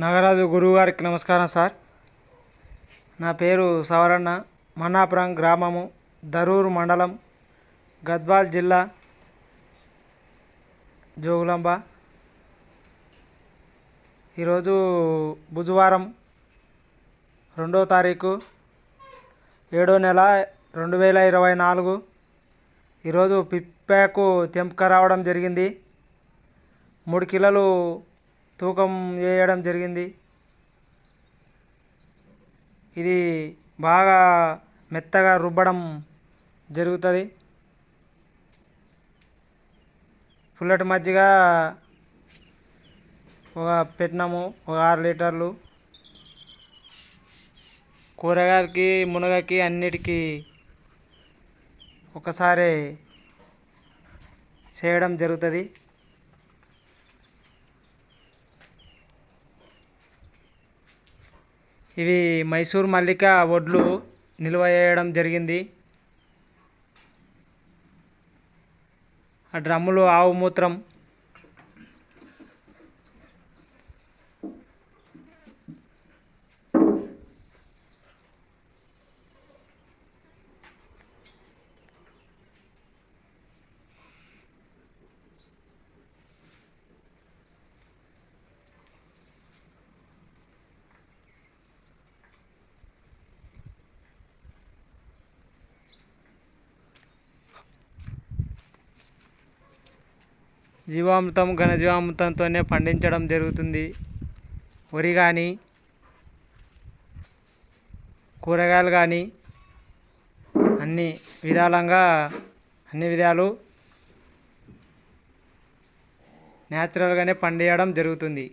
నాగరాజు గురువు గారికి నమస్కారం సార్. నా పేరు సవరన్న. మన్నాపురం గ్రామము దరూరు మండలం గద్వాల్ జిల్లా జోగులాంబ. ఈరోజు బుధవారం రెండో తారీఖు ఏడో నెల రెండు వేల ఇరవై నాలుగు. ఈరోజు పిప్పాకు తెంపుక రావడం జరిగింది. మూడు కిలోలు తూకం వేయడం జరిగింది. ఇది బాగా మెత్తగా రుబ్బడం జరుగుతుంది. పుల్లటి మజ్జిగ ఒక పెట్టినాము ఒక ఆరు లీటర్లు. కూరగాయలకి మునగకి అన్నిటికీ ఒకసారి చేయడం జరుగుతుంది. ఇవి మైసూర్ మల్లిక వడ్లు నిల్వ చేయడం జరిగింది. ఆ డ్రమ్ములు ఆవు మూత్రం జీవామృతం ఘనజీవామృతంతోనే పండించడం జరుగుతుంది. వరి కానీ కూరగాయలు కానీ అన్ని విధాలంగా అన్ని విధాలు న్యాచురల్గానే పండియడం జరుగుతుంది.